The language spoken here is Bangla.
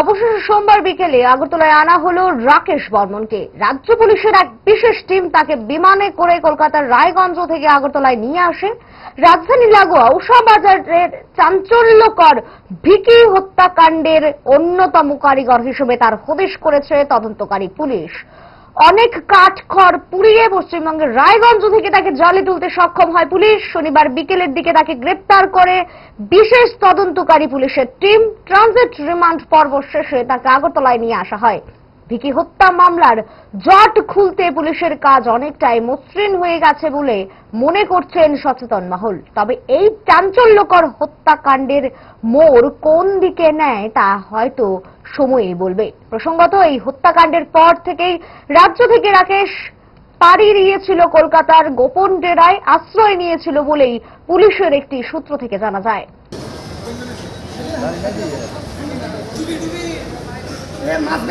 অবশেষে সোমবার বিকেলে আগরতলায় আনা হলো রাকেশ বর্মনকে। রাজ্য পুলিশের এক বিশেষ টিম তাকে বিমানে করে কলকাতার রায়গঞ্জ থেকে আগরতলায় নিয়ে আসে। রাজধানী লাগোয়া বাজারের চাঞ্চল্যকর ভিকি হত্যাকাণ্ডের অন্যতম কারিগর হিসেবে তার হদিশ করেছে তদন্তকারী পুলিশ। অনেক কাঠখড় পুড়িয়ে পশ্চিমবঙ্গের রায়গঞ্জ থেকে তাকে জলে তুলতে সক্ষম হয় পুলিশ। শনিবার বিকেলের দিকে তাকে গ্রেপ্তার করে বিশেষ তদন্তকারী পুলিশের টিম। ট্রানজিট রিমান্ড পর্ব শেষে তাকে আগরতলায় নিয়ে আসা হয়। ভিকি হত্যা মামলার জট খুলতে পুলিশের কাজ অনেকটাই মসৃণ হয়ে গেছে বলে মনে করছেন সচেতন মহল। তবে এই চাঞ্চল্যকর হত্যাকাণ্ডের মোড় কোন দিকে নেয় তা হয়তো সময়ই বলবে। প্রসঙ্গত, এই হত্যাকাণ্ডের পর থেকেই রাজ্য থেকে রাকেশ পাড়ি দিয়েছিল কলকাতার গোপন ডেরায়, আশ্রয় নিয়েছিল বলেই পুলিশের একটি সূত্র থেকে জানা যায়। মাছ